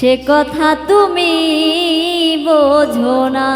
সে কথা তুমি বোঝো না।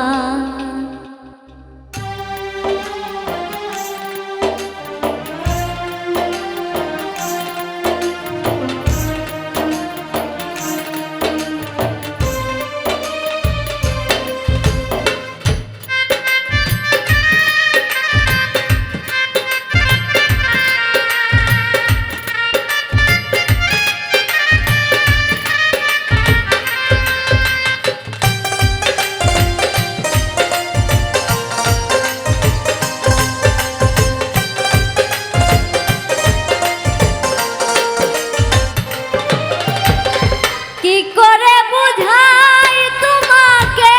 কি করে বুঝাই তোমাকে?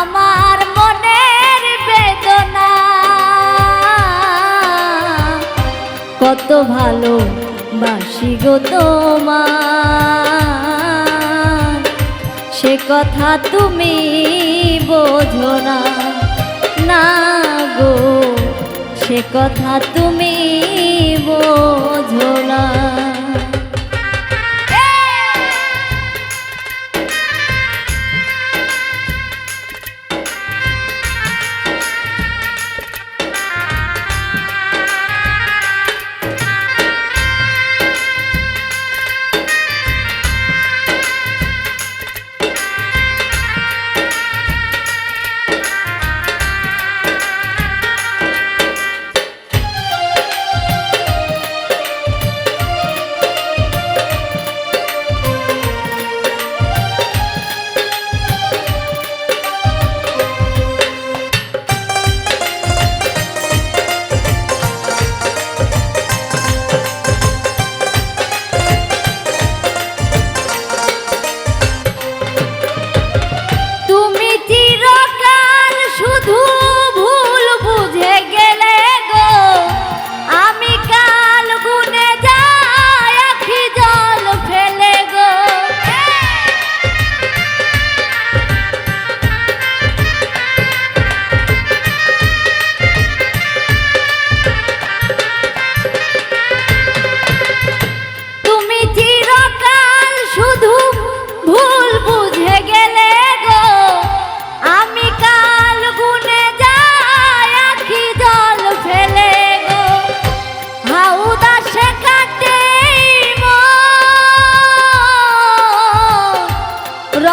আমার মনের বেদনা। কত ভালো বাসি গো তোমার। সে কথা তুমি বোঝো না। না গো, সে কথা তুমি বোঝো না।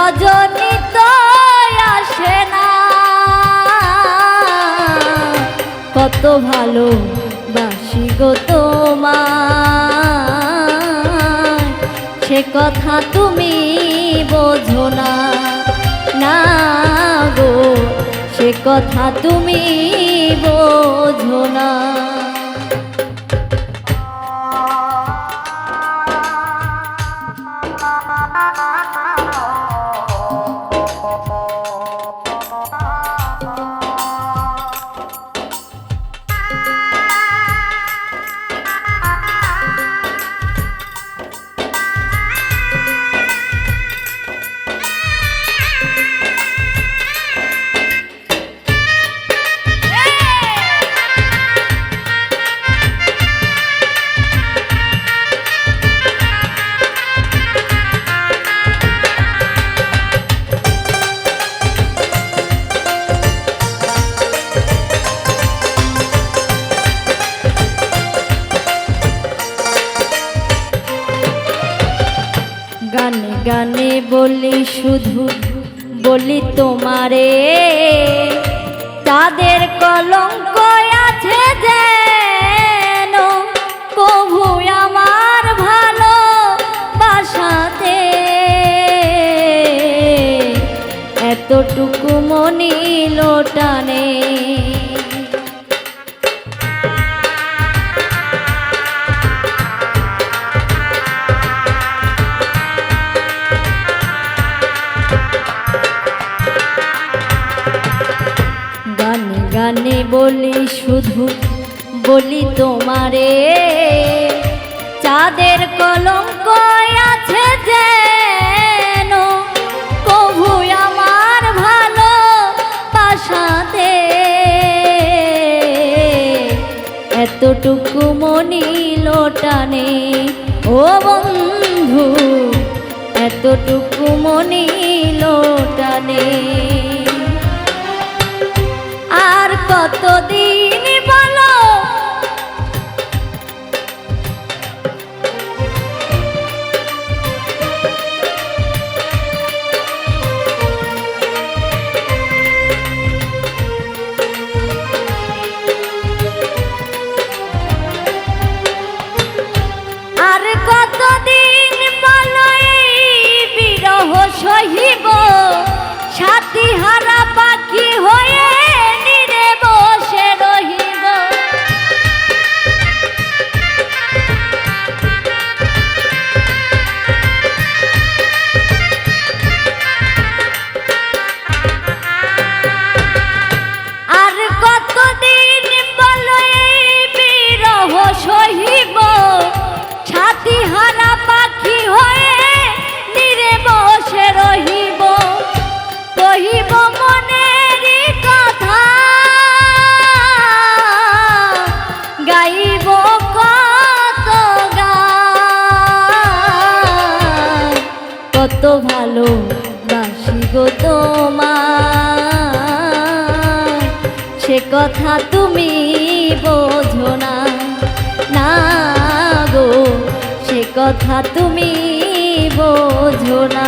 রজনী আসে না। কত ভালো বাসি গো তোমার সে কথা তুমি বোঝো না। না গো, সে কথা তুমি বোঝো না। বলি শুধু বলি তোমারে। তাদের কলঙ্ক বলি শুধু, বলি তোমারে, চাঁদের কলঙ্ক আছে যেন আমার ভালো এতটুকু মনি লোটানে, ও বন্ধু, এতটুকু মনি লোটানে। কতদিন আর কতদিন বিরহ সহিব? সাথী হারা পাখি হয়ে গাইব কত গান কত ভালো বাসি গো তোমার। সে কথা তুমি বোঝো না না গো। সে কথা তুমি বোঝো না।